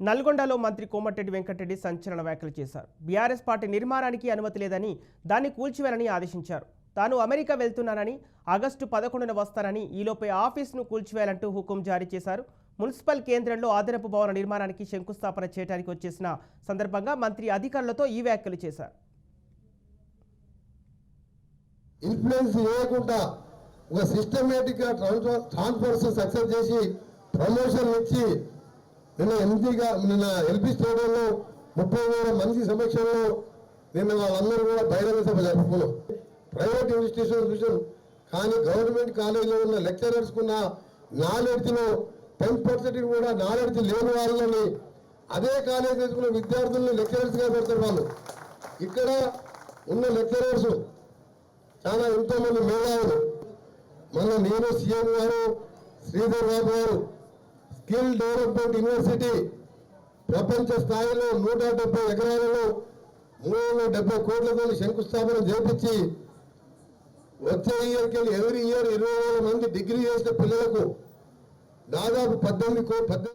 నల్గొండలో మంత్రి కోమటిరెడ్డి వెంకటరెడ్డి సంచలన వ్యాఖ్యలు చేశారు. బీఆర్ఎస్ పార్టీ నిర్మాణానికి అనుమతి లేదని దాన్ని కూల్చివేయాలని ఆదేశించారు. తాను అమెరికా వెళ్తున్నానని ఆగస్టు పదకొండున వస్తానని ఈలోపే ఆఫీస్ను కూల్చివేయాలంటూ హుకుం జారీ చేశారు. మున్సిపల్ కేంద్రంలో అదనపు భవన నిర్మాణానికి శంకుస్థాపన చేయడానికి వచ్చేసిన సందర్భంగా మంత్రి అధికారులతో ఈ వ్యాఖ్యలు చేశారు. ఇన్ఫ్లుయెన్స్ లేకుండా ఒక సిస్టమేటిక్గా ట్రాన్స్ఫర్స్ సక్సెస్ చేసి ప్రమోషన్ ఇచ్చి నిన్న ఎంపీగా నిన్న ఎల్పీ స్టేడియంలో ముప్పై వేల మంది సమక్షంలో నిన్న వాళ్ళందరూ కూడా బహిరంగ సభ జరుపుకున్నాం. ప్రైవేట్ ఇన్స్టిట్యూషన్ చూసాం కానీ గవర్నమెంట్ కాలేజీలో ఉన్న లెక్చరర్స్కున్న నాలెడ్జ్లో టెన్ పర్సెంట్ కూడా నాలెడ్జ్ లేని వాళ్ళని అదే కాలేజ్ తీసుకున్న విద్యార్థుల్ని లెక్చరర్స్గా పెడతారు వాళ్ళు. ఇక్కడ ఉన్న లెక్చరర్స్ చాలా ఎంతో మంది మేధావులు. మన నేను సీఎం గారు శ్రీధర్ బాబు గారు స్కిల్ డెవలప్మెంట్ యూనివర్సిటీ ప్రపంచ స్థాయిలో నూట డెబ్బై ఎకరాలలో మూడు వందల డెబ్బై కోట్లతో శంకుస్థాపన చేపించి వచ్చే ఇయర్కి వెళ్ళి ఎవ్రీ ఇయర్ ఇరవై వేల మంది డిగ్రీ చేసిన పిల్లలకు దాదాపు పద్దెనిమిది కో పద్దెనిమిది